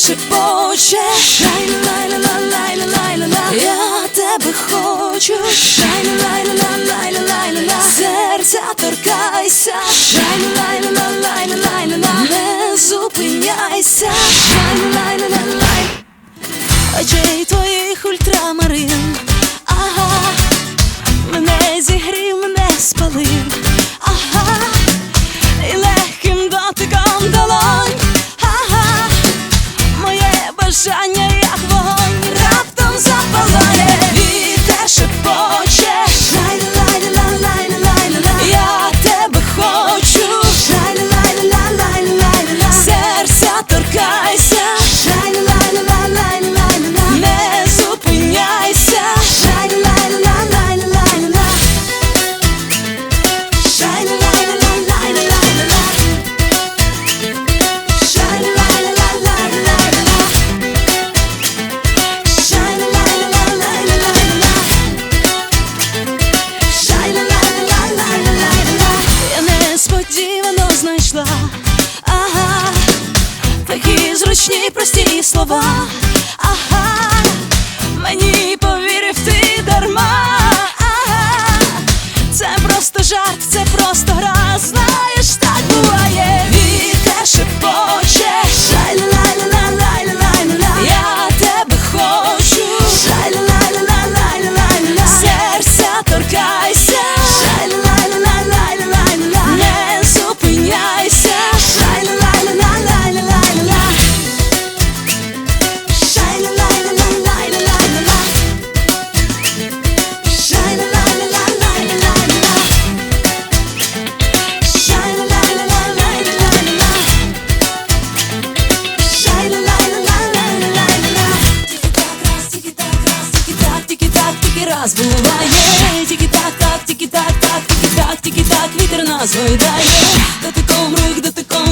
шепоче Лай-ла-лай-ла-лай-ла-лай-ла Я тебе хочу. Лай-ла-лай-ла-лай-ла-лай-ла Серця торкайся. Лай-ла-лай-ла-лай-ла-лай-ла Не зупиняйся. Лай-ла-лай-ла-лай Очей твоїх ультрамарин. Ага Мене зігрів, мене спалив Russia. Знайшла ага, такі зручні прості слова. Ага, раз буває, тільки так, так, тільки так, так, тільки так, тільки так, вітер нас гойдає, дотиком рук, дотиком